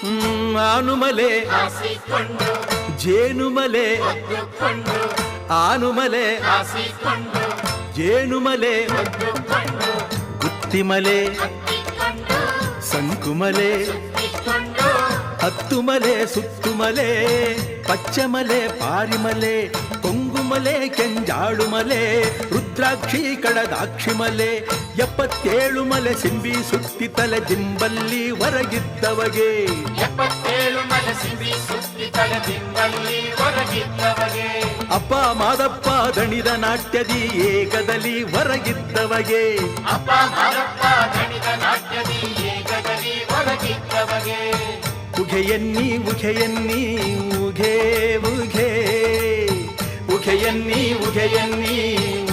ಹ್ಮ್, ಆನುಮಲೆ ಹಾಸಿಕೊಂಡು ಜೇನುಮಲೆ ಒದ್ದುಕೊಂಡು ಆನುಮಲೆ ಹಾಸಿಕೊಂಡು ಜೇನುಮಲೆ ಒದ್ದುಕೊಂಡು ಗುತ್ತಿಮಲೆ ಹತ್ತಿಕೊಂಡು ಸಂಕುಮಲೆ ಸುತ್ತಿಕೊಂಡು ಹತ್ತುಮಲೆ ಸುತ್ತುಮಲೆ ಪಚ್ಚಮಲೆ ಪಾರಿಮಲೆ ಕೊಂಗುಮಲೆ ಕೆಂಜಾಳುಮಲೆ ರುದ್ರಾಕ್ಷಿ ಕಡದಾಕ್ಷಿಮಲೆ ಎಪ್ಪತ್ತೇಳು ಮಲೆ ಸಿಂಬಿ ಸುತ್ತಿ ತಲೆ ದಿಂಬಲ್ಲಿ ಹೊರಗಿದ್ದವಗೆ ಎಪ್ಪತ್ತೇಳು ಸಿಂಬಿ ಸುತ್ತಿ ತಲೆ ದಿಂಬಲ್ಲಿ ಹೊರಗಿದ್ದವಗೆ ಅಪ್ಪ ಮಾದಪ್ಪ ದಣಿದ ನಾಟ್ಯದಿ ಏಕದಲ್ಲಿ ಹೊರಗಿದ್ದವಗೆ ಅಪ್ಪ ಮಾದಪ್ಪ ದಣಿದ ನಾಟ್ಯದಿ ಏಕದಲ್ಲಿ ಹೊರಗಿದ್ದವಗೆ ಉಘೆಯನ್ನಿ ಉಘೆಯನ್ನಿ ಉಘೆ ಉಘೆ. جيني وجيني